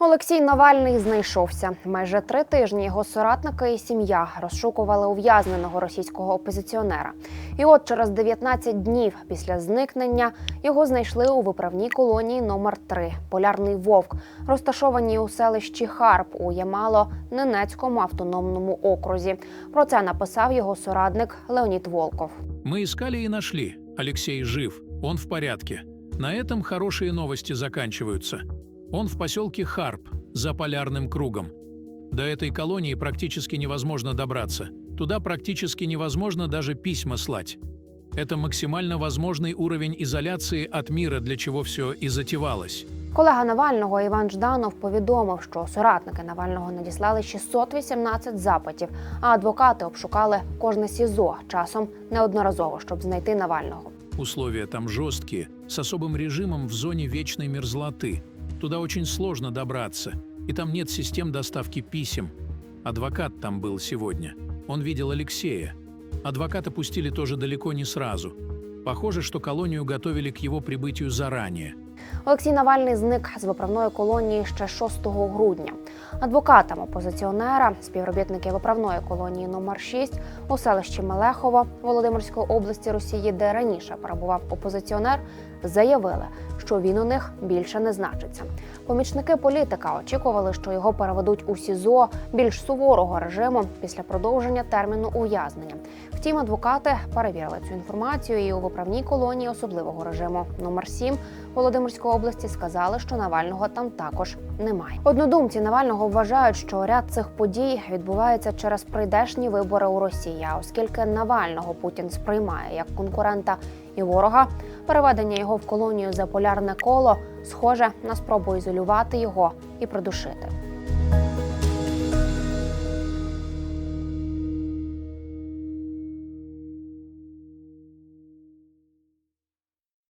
Олексій Навальний знайшовся. Майже три тижні його соратники і сім'я розшукували ув'язненого російського опозиціонера. І от через 19 днів після зникнення його знайшли у виправній колонії номер 3 Полярний Вовк, розташованій у селищі Харп у Ямало-Ненецькому автономному окрузі. Про це написав його соратник Леонід Волков. Мы искали и нашли. Алексей жив, он в порядке. На этом хорошие новости заканчиваются. Он в поселке Харп, за полярным кругом. До этой колонии практически невозможно добраться. Туда практически невозможно даже письма слать. Это максимально возможный уровень изоляции от мира, для чего все и затевалось. Колега Навального Іван Жданов повідомив, що соратники Навального надіслали 618 запитів, а адвокати обшукали кожне СІЗО часом неодноразово, щоб знайти Навального. Условия там жесткие, с особым режимом в зоне вечной мерзлоты. Туда очень сложно добраться, и там нет систем доставки писем. Адвокат там был сегодня. Он видел Алексея. Адвоката пустили тоже далеко не сразу. Похоже, что колонию готовили к его прибытию заранее. Олексій Навальний зник з виправної колонії ще 6 грудня. Адвокатам опозиціонера, співробітники виправної колонії номер 6 у селищі Мелехово Володимирської області Росії, де раніше перебував опозиціонер, заявили, що він у них більше не значиться. Помічники політика очікували, що його переведуть у СІЗО більш суворого режиму після продовження терміну ув'язнення. Втім, адвокати перевірили цю інформацію і у виправній колонії особливого режиму номер 7 Володимирської області сказали, що Навального там також немає. Однодумці Навального вважають, що ряд цих подій відбувається через прийдешні вибори у Росії. Оскільки Навального Путін сприймає як конкурента і ворога, переведення його в колонію за полярне коло схоже на спробу ізолювати його і придушити.